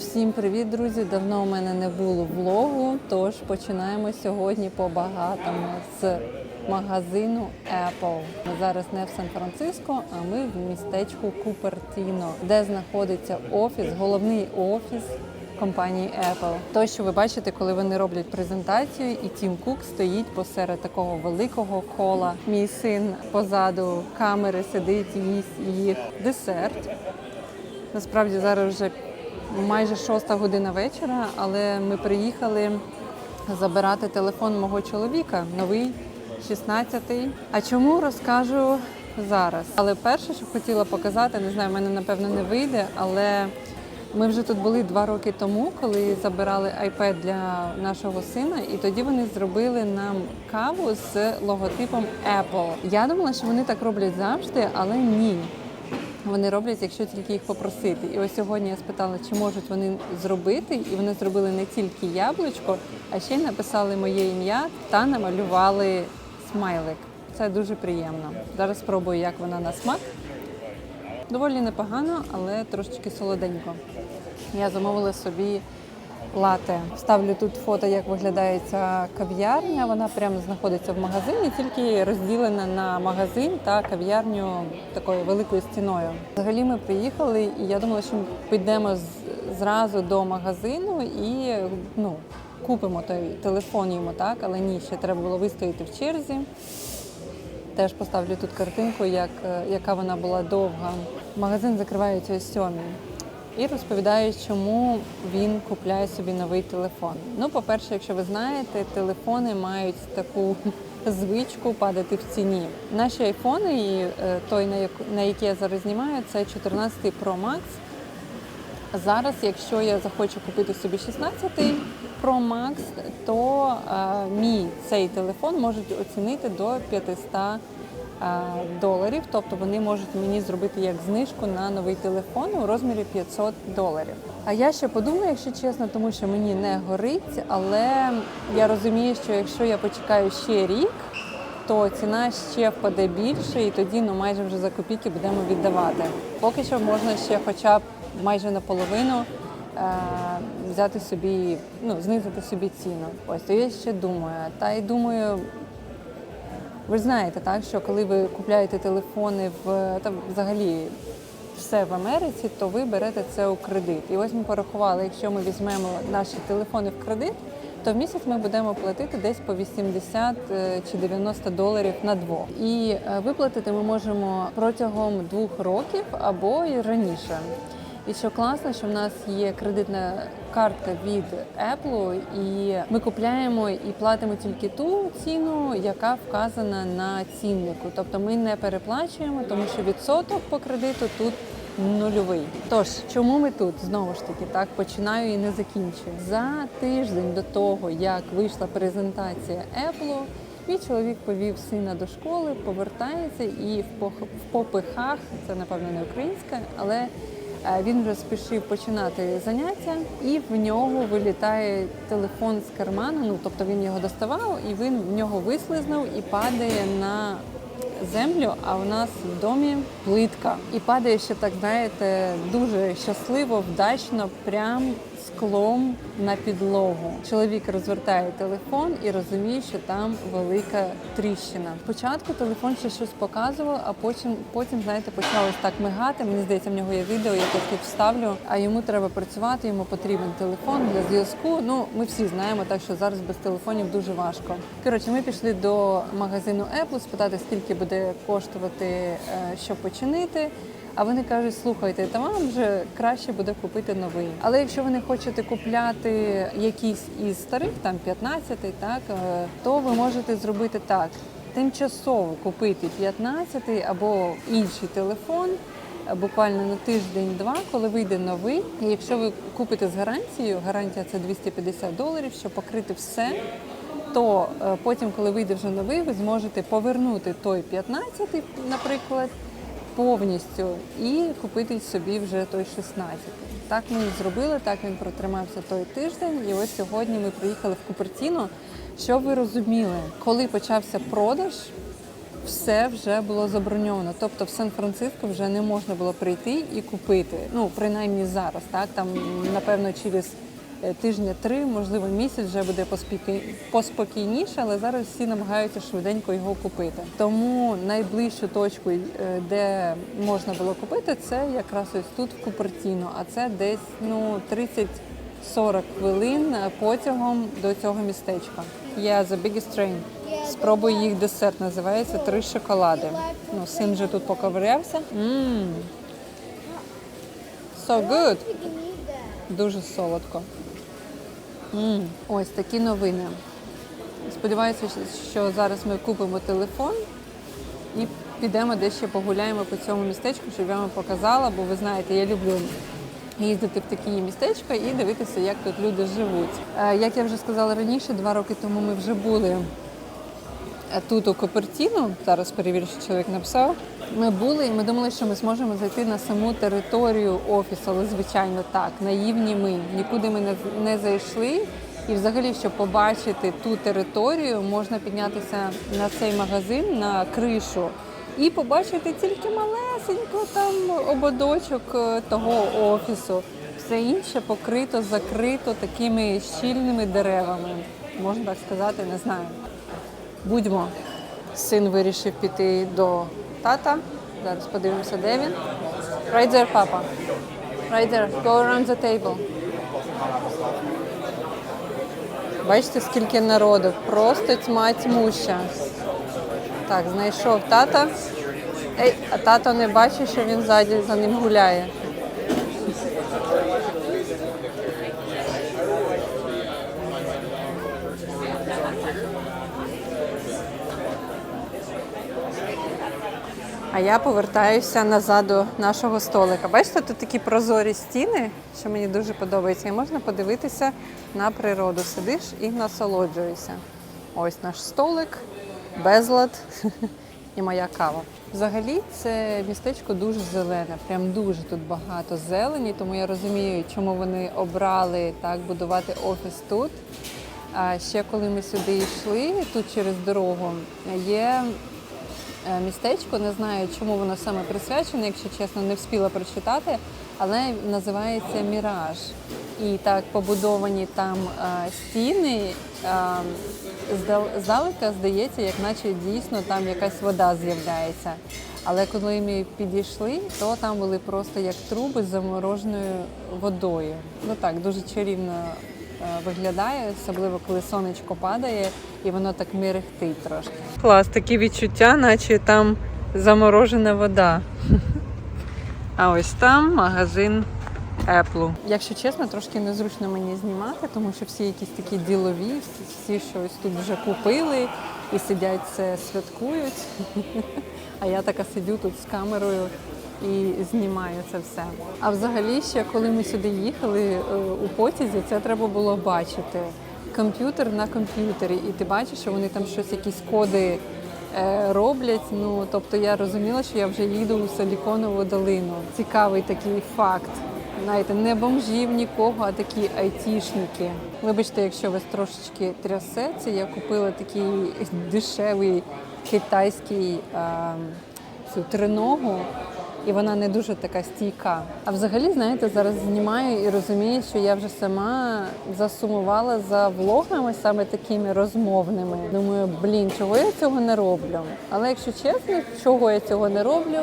Всім привіт, друзі! Давно у мене не було влогу, тож починаємо сьогодні по-багатому з магазину Apple. Ми зараз не в Сан-Франциско, а ми в містечку Купертіно, де знаходиться офіс, головний офіс компанії Apple. То, що ви бачите, коли вони роблять презентацію, і Тім Кук стоїть посеред такого великого кола. Мій син позаду камери сидить, їсть їх десерт. Насправді зараз вже майже шоста година вечора, але ми приїхали забирати телефон мого чоловіка, новий 16-й. А чому розкажу зараз? Але перше, що хотіла показати, не знаю, в мене напевно не вийде, але ми вже тут були два роки тому, коли забирали iPad для нашого сина, і тоді вони зробили нам каву з логотипом Apple. Я думала, що вони так роблять завжди, але ні. Вони роблять, якщо тільки їх попросити. І ось сьогодні я спитала, чи можуть вони зробити, і вони зробили не тільки яблучко, а ще й написали моє ім'я та намалювали смайлик. Це дуже приємно. Зараз спробую, як вона на смак. Доволі непогано, але трошечки солоденько. Я замовила собі лате. Ставлю тут фото, як виглядає ця кав'ярня. Вона прямо знаходиться в магазині, тільки розділена на магазин та кав'ярню такою великою стіною. Взагалі ми приїхали, і я думала, що ми підемо зразу до магазину і ну, купимо той телефон йому, так, але ні, ще треба було вистояти в черзі. Теж поставлю тут картинку, як, е, яка вона була довга. Магазин закривається о сьомій. І розповідає, чому він купляє собі новий телефон. Ну, по-перше, якщо ви знаєте, телефони мають таку звичку падати в ціні. Наші айфони, і е, той, на який я зараз знімаю, це 14 Pro Max. Зараз, якщо я захочу купити собі 16 Pro Max, то е, мій цей телефон можуть оцінити до 500 е, доларів. Тобто вони можуть мені зробити як знижку на новий телефон у розмірі 500 доларів. А я ще подумаю, якщо чесно, тому що мені не горить, але я розумію, що якщо я почекаю ще рік, то ціна ще впаде більше, і тоді ну майже вже за копійки будемо віддавати. Поки що можна ще, хоча б майже наполовину е, взяти собі, ну знизити собі ціну. Ось то я ще думаю. Та й думаю, ви ж знаєте, так що коли ви купляєте телефони в та взагалі все в Америці, то ви берете це у кредит. І ось ми порахували, якщо ми візьмемо наші телефони в кредит, то в місяць ми будемо платити десь по 80 е, чи 90 доларів на двох. І е, виплатити ми можемо протягом двох років або і раніше. І що класно, що в нас є кредитна картка від Apple, і ми купляємо і платимо тільки ту ціну, яка вказана на ціннику. Тобто ми не переплачуємо, тому що відсоток по кредиту тут нульовий. Тож, чому ми тут знову ж таки так починаю і не закінчую? За тиждень до того, як вийшла презентація Apple, Мій чоловік повів сина до школи, повертається і в попихах, це напевно не українська, але він вже спішив починати заняття, і в нього вилітає телефон з кармана. Ну тобто він його доставав, і він в нього вислизнув і падає на землю. А у нас в домі плитка. І падає ще так, знаєте, дуже щасливо, вдачно, прям склом на підлогу. Чоловік розвертає телефон і розуміє, що там велика тріщина. Спочатку телефон ще щось показував, а потім, потім знаєте, почалось так мигати. Мені здається, в нього є відео, яке я тут вставлю. А йому треба працювати, йому потрібен телефон для зв'язку. Ну, ми всі знаємо, так що зараз без телефонів дуже важко. Коротше, ми пішли до магазину Apple спитати, скільки буде коштувати, е, щоб починити. А вони кажуть, слухайте, та вам вже краще буде купити новий. Але якщо ви не хочете купляти якийсь із старих, там 15-й, так е, то ви можете зробити так: тимчасово купити 15-й або інший телефон. е, Буквально на тиждень-два, коли вийде новий. Якщо ви купите з гарантією, гарантія це 250 доларів, щоб покрити все, то е, потім, коли вийде вже новий, ви зможете повернути той 15-й, наприклад, повністю і купити собі вже той 16. Так ми і зробили, так він протримався той тиждень. І ось сьогодні ми приїхали в Купертіно. Щоб ви розуміли, коли почався продаж, все вже було заброньовано. Тобто в Сан-Франциско вже не можна було прийти і купити. Ну, принаймні зараз, так там напевно через тижня три, можливо, місяць вже буде поспокійніше, але зараз всі намагаються швиденько його купити. Тому найближчу точку, е, де можна було купити, це якраз ось тут в Купертіно, а це десь ну 30-40 хвилин е, потягом до цього містечка. Yeah, the biggest train. Спробуй їх десерт, називається три шоколади. Ну, син вже тут поковирявся. Мм. So good. Дуже солодко. М Ось такі новини. Сподіваюся, що зараз ми купимо телефон і підемо десь ще погуляємо по цьому містечку, щоб я вам показала, бо ви знаєте, я люблю їздити в такі містечка і дивитися, як тут люди живуть. Е, Як я вже сказала раніше, два роки тому ми вже були тут у Копертіно, зараз перевірю, що чоловік написав. Ми були і ми думали, що ми зможемо зайти на саму територію офісу, але звичайно так, наївні ми. Нікуди ми не, не зайшли. І взагалі, щоб побачити ту територію, можна піднятися на цей магазин на кришу і побачити тільки малесенько там ободочок е, того офісу. Все інше покрито, закрито такими щільними деревами. Можна так сказати, не знаю. Будьмо. Син вирішив піти до тата. Зараз подивимося, де він. Right папа. Right. Go around the table. Бачите, скільки народу. Просто тьма тьмуща. Так, знайшов тата. Ей, а тато не бачить, що він ззаді за ним гуляє. А я повертаюся назад до нашого столика. Бачите, тут такі прозорі стіни, що мені дуже подобається, і можна подивитися на природу. Сидиш і насолоджуєшся. Ось наш столик, безлад і моя кава. Взагалі, це містечко дуже зелене, прям дуже тут багато зелені, тому я розумію, чому вони обрали так будувати офіс тут. А ще коли ми сюди йшли, тут через дорогу, є містечко, не знаю, чому воно саме присвячене, якщо чесно, не встигла прочитати, але називається Міраж. І так побудовані там е, стіни. е, Здалека здається, як наче дійсно там якась вода з'являється. Але коли ми підійшли, то там були просто як труби з замороженою водою. Ну так, дуже чарівно е, виглядає, особливо коли сонечко падає і воно так мерехтить трошки. Клас, такі відчуття, наче там заморожена вода. А ось там магазин Apple. Якщо чесно, трошки незручно мені знімати, тому що всі якісь такі ділові, всі, всі щось тут вже купили і сидять це святкують. А я така сидю тут з камерою і знімаю це все. А взагалі, ще коли ми сюди їхали е, у потязі, це треба було бачити. Комп'ютер на комп'ютері, і ти бачиш, що вони там щось, якісь коди е, роблять. Ну тобто я розуміла, що я вже їду у Силіконову долину. Цікавий такий факт. Знаєте, не бомжів нікого, а такі айтішники. Вибачте, якщо вас трошечки трясеться, я купила такий дешевий китайський а, цю триногу, і вона не дуже така стійка. А взагалі, знаєте, зараз знімаю і розумію, що я вже сама засумувала за влогами саме такими розмовними. Думаю, блін, чого я цього не роблю? Але якщо чесно, чого я цього не роблю?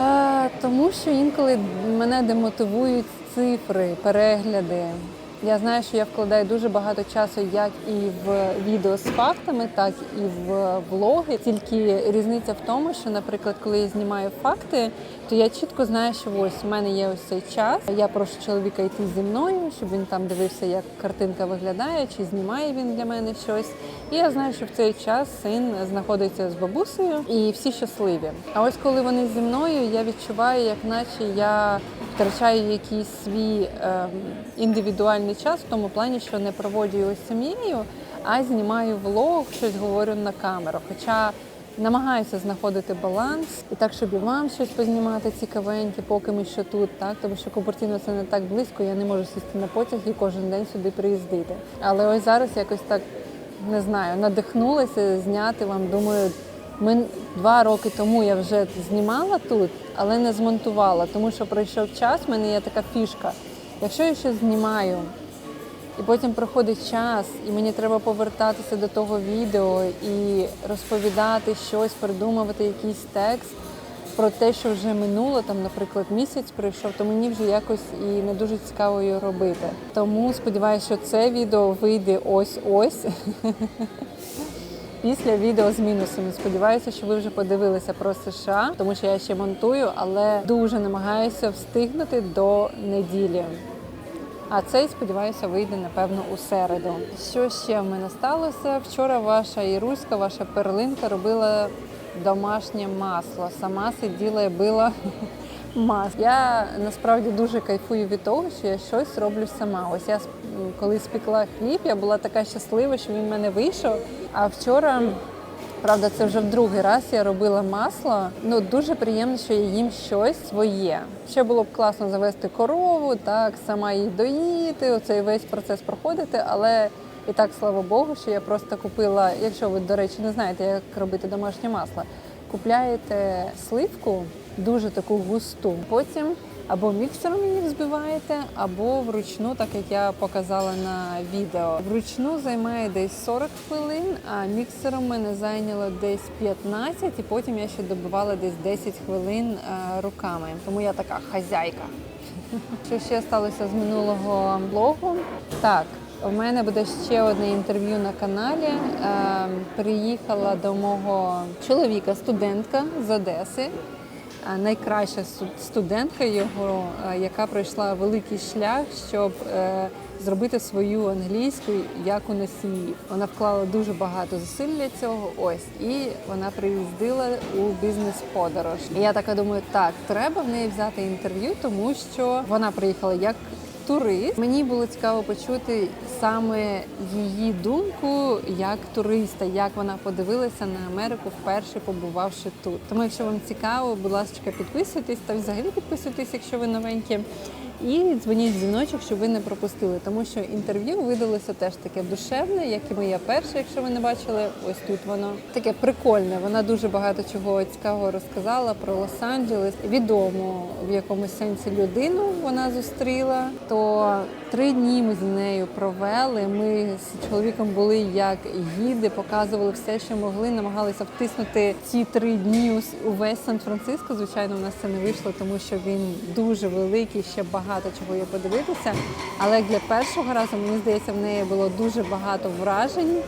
Е, Тому що інколи мене демотивують цифри, перегляди. Я знаю, що я вкладаю дуже багато часу як і в відео з фактами, так і в влоги. Тільки різниця в тому, що, наприклад, коли я знімаю факти, то я чітко знаю, що ось у мене є ось цей час. Я прошу чоловіка йти зі мною, щоб він там дивився, як картинка виглядає, чи знімає він для мене щось. І я знаю, що в цей час син знаходиться з бабусею, і всі щасливі. А ось коли вони зі мною, я відчуваю, як наче я втрачаю якийсь свій ем, індивідуальний час в тому плані, що не проводжу його з сім'єю, а знімаю влог, щось говорю на камеру. Хоча намагаюся знаходити баланс і так, щоб і вам щось познімати цікавеньке, поки ми ще тут, так тому що Купертіно це не так близько, я не можу сісти на потяг і кожен день сюди приїздити. Але ось зараз якось так не знаю, надихнулася зняти вам. Думаю, Ми два роки тому я вже знімала тут, але не змонтувала, тому що пройшов час. в мене є така фішка. Якщо я щось знімаю, і потім проходить час, і мені треба повертатися до того відео і розповідати щось, придумувати якийсь текст про те, що вже минуло, там, наприклад, місяць пройшов, то мені вже якось і не дуже цікаво її робити. Тому сподіваюся, що це відео вийде ось-ось. Після відео з мінусами. Сподіваюся, що ви вже подивилися про США, тому що я ще монтую, але дуже намагаюся встигнути до неділі. А цей, сподіваюся, вийде напевно у середу. Що ще в мене сталося? Вчора ваша Іруська, ваша перлинка робила домашнє масло. Сама сиділа і била масло. Я насправді дуже кайфую від того, що я щось роблю сама. Ось я коли спекла хліб, я була така щаслива, що він в мене вийшов. А вчора. Правда, це вже в другий раз я робила масло. Ну дуже приємно, що я їм щось своє. Ще було б класно завести корову, так сама її доїти, оцей весь процес проходити. Але і так, слава Богу, що я просто купила. Якщо ви, до речі, не знаєте, як робити домашнє масло, купляєте сливку дуже таку густу. Потім або міксером її взбиваєте, або вручну, так як я показала на відео. Вручну займає десь 40 хвилин, а міксером мене зайняло десь 15, і потім я ще добивала десь 10 хвилин е, руками. Тому я така хазяйка. Що ще сталося з минулого блогу? Так, у мене буде ще одне інтерв'ю на каналі. Е, приїхала до мого чоловіка, студентка з Одеси. Е, Найкраща сту- студентка його, е, яка пройшла великий шлях, щоб зробити свою англійську як у носії. Вона вклала дуже багато зусиль для цього. Ось і вона приїздила у бізнес-подорож. І я така думаю, так треба в неї взяти інтерв'ю, тому що вона приїхала як турист. Мені було цікаво почути саме її думку як туриста, як вона подивилася на Америку вперше побувавши тут. Тому, якщо вам цікаво, будь ласка, підписуйтесь та взагалі підписуйтесь, якщо ви новенькі. І дзвоніть дзвіночок, щоб ви не пропустили, тому що інтерв'ю видалося теж таке душевне, як і моє перше, якщо ви не бачили. Ось тут воно таке прикольне. Вона дуже багато чого цікавого розказала про Лос-Анджелес. Відому в якомусь сенсі людину вона зустріла. То три дні ми з нею провели. Ми з чоловіком були як гіди, показували все, що могли, намагалися втиснути ці три дні увесь Сан-Франциско. Звичайно, у нас це не вийшло, тому що він дуже великий, ще багато чого є подивитися. Але для першого разу, мені здається, в неї було дуже багато вражень.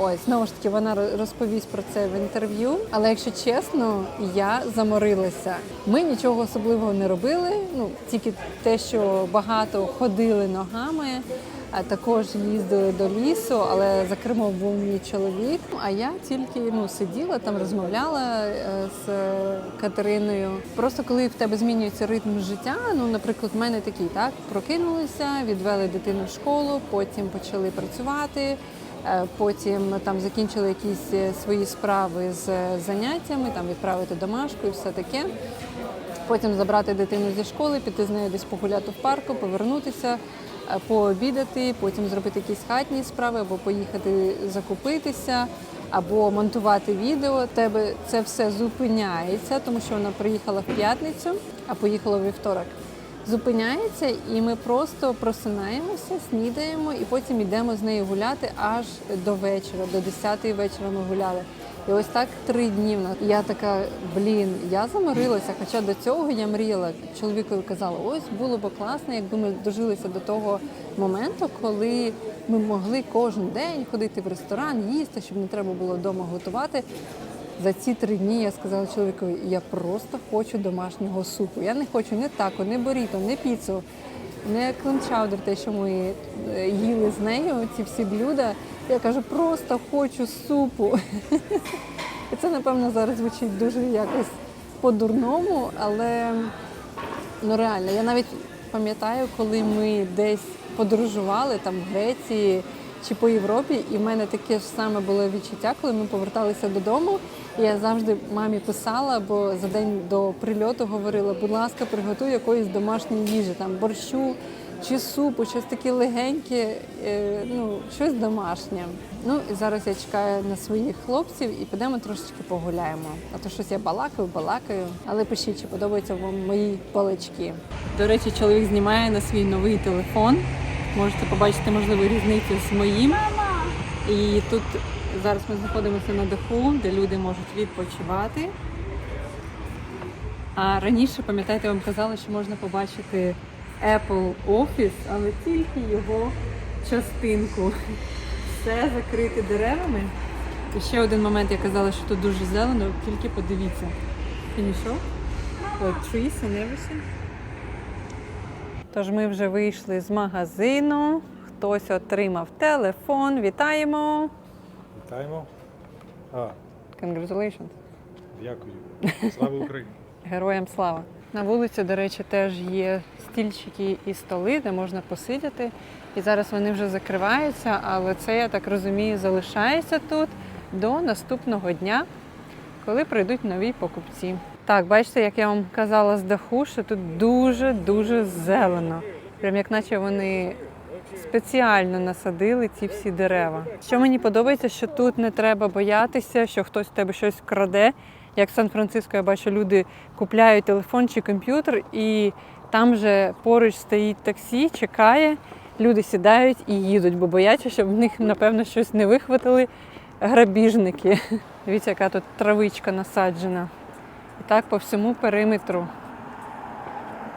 Ось знову ж таки вона розповість про це в інтерв'ю. Але якщо чесно, я заморилася. Ми нічого особливого не робили. Ну тільки те, що багато ходили ногами. Також їздили до лісу, але за кермом був мій чоловік. А я тільки ну сиділа там, розмовляла е, з Катериною. Просто коли в тебе змінюється ритм життя, ну наприклад, в мене такий так прокинулися, відвели дитину в школу, потім почали працювати. Е, Потім там закінчили якісь е, свої справи з заняттями, там відправити домашку і все таке. Потім забрати дитину зі школи, піти з нею десь погуляти в парку, повернутися, пообідати, потім зробити якісь хатні справи, або поїхати закупитися, або монтувати відео. Тебе це все зупиняється, тому що вона приїхала в п'ятницю, а поїхала у вівторок зупиняється, і ми просто просинаємося, снідаємо, і потім йдемо з нею гуляти аж до вечора, до 10-ї вечора ми гуляли. І ось так три дні. Я така, блін, я заморилася. Хоча до цього я мріяла. Чоловікові казала, ось було б класно, якби ми дожилися до того моменту, коли ми могли кожен день ходити в ресторан, їсти, щоб не треба було вдома готувати. За ці три дні я сказала чоловікові, я просто хочу домашнього супу. Я не хочу ні тако, ні боріто, ні піцу, не клинчаудер, те, що ми е, їли з нею, ці всі блюда. Я кажу, просто хочу супу. І це, напевно, зараз звучить дуже якось по-дурному, але ну реально, я навіть пам'ятаю, коли ми десь подорожували там в Греції чи по Європі, і в мене таке ж саме було відчуття, коли ми поверталися додому. І я завжди мамі писала, бо за день до прильоту говорила, будь ласка, приготуй якоїсь домашньої їжі, там борщу, чи супу, щось таке легеньке, е, ну, щось домашнє. Ну і зараз я чекаю на своїх хлопців і підемо трошечки погуляємо. А то щось я балакаю, балакаю. Але пишіть, чи подобаються вам мої палички. До речі, чоловік знімає на свій новий телефон. Можете побачити, можливо, різницю з моїм. І тут зараз ми знаходимося на даху, де люди можуть відпочивати. А раніше, пам'ятаєте, я вам казала, що можна побачити Apple Office, але тільки його частинку. Все закрите деревами. І ще один момент, я казала, що тут дуже зелено, тільки подивіться. Like trees and everything. Тож ми вже вийшли з магазину. Хтось отримав телефон. Вітаємо! Вітаємо. А, Congratulations! дякую. Слава Україні! Героям слава! На вулиці, до речі, теж є стільчики і столи, де можна посидіти. І зараз вони вже закриваються, але це, я так розумію, залишається тут до наступного дня, коли прийдуть нові покупці. Так, бачите, як я вам казала з даху, що тут дуже-дуже зелено. Прям як наче вони спеціально насадили ці всі дерева. Що мені подобається, що тут не треба боятися, що хтось в тебе щось краде. Як в Сан-Франциско я бачу, люди купляють телефон чи комп'ютер, і там же поруч стоїть таксі, чекає, люди сідають і їдуть, бо бояться, щоб в них, напевно, щось не вихватили грабіжники. Дивіться, яка тут травичка насаджена. І так по всьому периметру.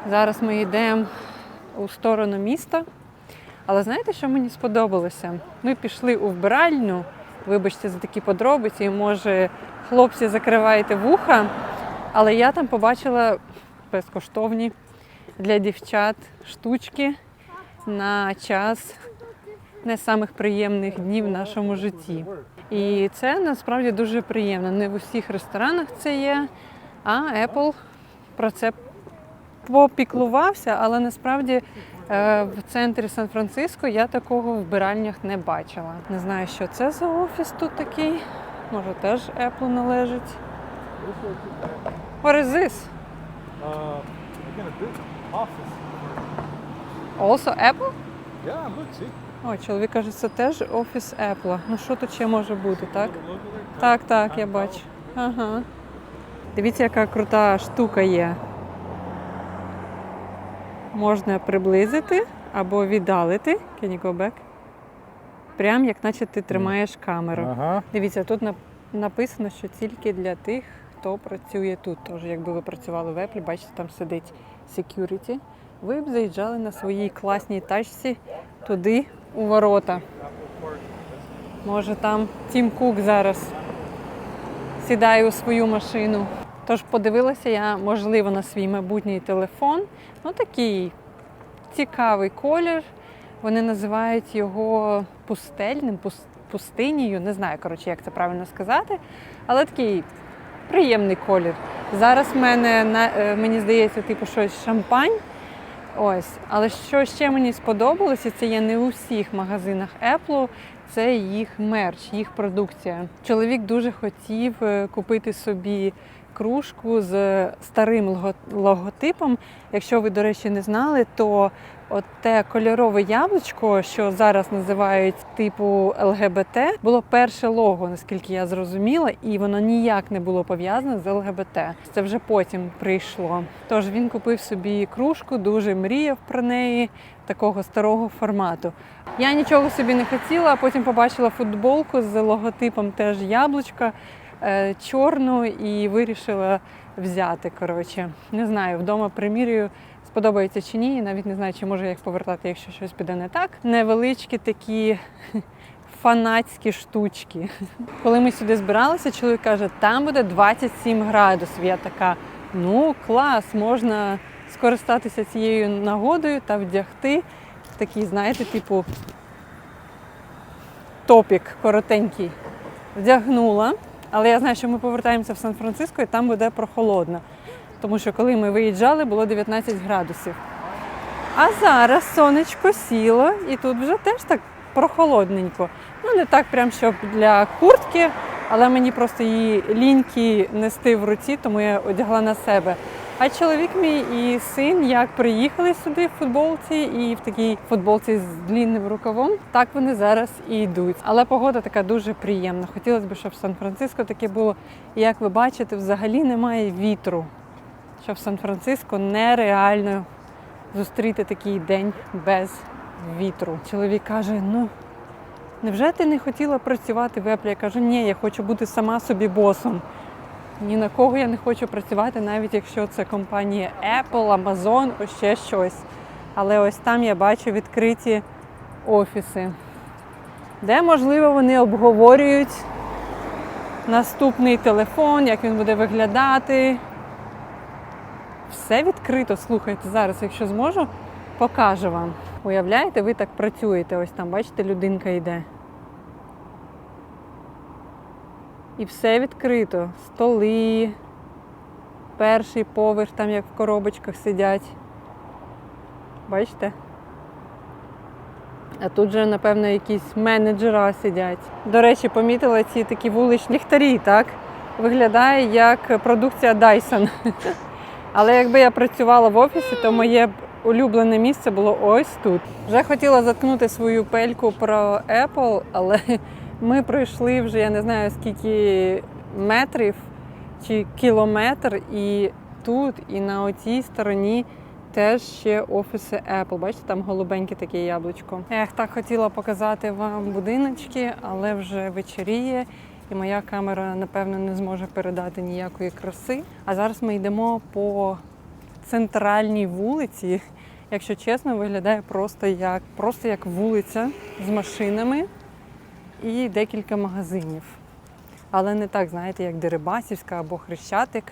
Зараз ми йдемо у сторону міста. Але знаєте, що мені сподобалося? Ми пішли у вбиральню, вибачте за такі подробиці, може, хлопці закриваєте вуха, але я там побачила безкоштовні для дівчат штучки на час не самих приємних днів в нашому житті. І це насправді дуже приємно. Не в усіх ресторанах це є, а Apple про це попіклувався, але насправді е, в центрі Сан-Франциско я такого в вбиральнях не бачила. Не знаю, що це за офіс тут такий. Може, теж Apple належить. What is this? Uh, office. Also Apple? Yeah, look, see. О, чоловік каже, це теж офіс Apple. Ну що тут ще може бути, так? Так, так, я бачу. Ага. Дивіться, яка крута штука є. Можна приблизити або віддалити. Can you go back? Прям як наче ти тримаєш камеру. Ага. Дивіться, тут написано, що тільки для тих, хто працює тут. Тож, якби ви працювали в Apple, бачите, там сидить security. Ви б заїжджали на своїй класній тачці туди у ворота. Може, там Тім Кук зараз сідає у свою машину. Тож подивилася я, можливо, на свій майбутній телефон. Ну, такий цікавий колір. Вони називають його пустельним, пус- пустинею. Не знаю, коротше, як це правильно сказати. Але такий приємний колір. Зараз в мене е, мені здається, типу щось шампань. Ось, але що ще мені сподобалося, це є не у всіх магазинах Apple, це їх мерч, їх продукція. Чоловік дуже хотів е, купити собі кружку з старим лого- логотипом. Якщо ви, до речі, не знали, то от те кольорове яблучко, що зараз називають типу ЛГБТ, було перше лого, наскільки я зрозуміла, і воно ніяк не було пов'язане з ЛГБТ. Це вже потім прийшло. Тож він купив собі кружку, дуже мріяв про неї, такого старого формату. Я нічого собі не хотіла, а потім побачила футболку з логотипом теж яблучка е, чорну і вирішила взяти. Коротше, не знаю, вдома примірюю. Сподобається чи ні, навіть не знаю, чи можу я їх повертати, якщо щось піде не так. Невеличкі такі фанатські штучки. Коли ми сюди збиралися, чоловік каже, там буде 27 градусів. Я така, ну клас, можна скористатися цією нагодою та вдягти такий, знаєте, типу топік коротенький. Вдягнула, але я знаю, що ми повертаємося в Сан-Франциско і там буде прохолодно. Тому що коли ми виїжджали, було 19 градусів. А зараз сонечко сіло, і тут вже теж так прохолодненько. Ну, не так прям, щоб для куртки, але мені просто її ліньки нести в руці, тому я одягла на себе. А чоловік мій і син як приїхали сюди в футболці і в такій футболці з длінним рукавом, так вони зараз і йдуть. Але погода така дуже приємна. Хотілося б, щоб Сан-Франциско таке було. І як ви бачите, взагалі немає вітру. Що в Сан-Франциско нереально зустріти такий день без вітру. Чоловік каже: ну. Невже ти не хотіла працювати в Apple? Я кажу, ні, я хочу бути сама собі босом. Ні на кого я не хочу працювати, навіть якщо це компанія Apple, Amazon, о ще щось. Але ось там я бачу відкриті офіси, де, можливо, вони обговорюють наступний телефон, як він буде виглядати. Все відкрито, слухайте, зараз, якщо зможу, покажу вам. Уявляєте, ви так працюєте, ось там, бачите, людинка йде. І все відкрито. Столи, перший поверх, там як в коробочках сидять. Бачите? А тут же, напевно, якісь менеджера сидять. До речі, помітила ці такі вуличні ліхтарі, так? Виглядає як продукція Dyson. Але якби я працювала в офісі, то моє улюблене місце було ось тут. Вже хотіла заткнути свою пельку про Apple, але ми пройшли вже я не знаю скільки метрів чи кілометр, і тут, і на оцій стороні теж ще офіси Apple. Бачите, там голубеньке таке яблучко. Ех, так хотіла показати вам будиночки, але вже вечоріє. І моя камера, напевно, не зможе передати ніякої краси. А зараз ми йдемо по центральній вулиці. Якщо чесно, виглядає просто як, просто як вулиця з машинами і декілька магазинів. Але не так, знаєте, як Дерибасівська або Хрещатик,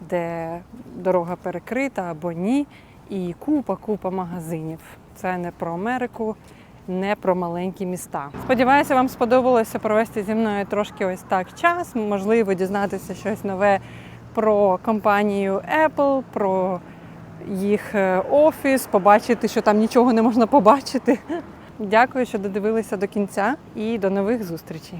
де дорога перекрита або ні. І купа-купа магазинів. Це не про Америку, не про маленькі міста. Сподіваюся, вам сподобалося провести зі мною трошки ось так час. Можливо, дізнатися щось нове про компанію Apple, про їх е, офіс, побачити, що там нічого не можна побачити. Дякую, що додивилися до кінця і до нових зустрічей.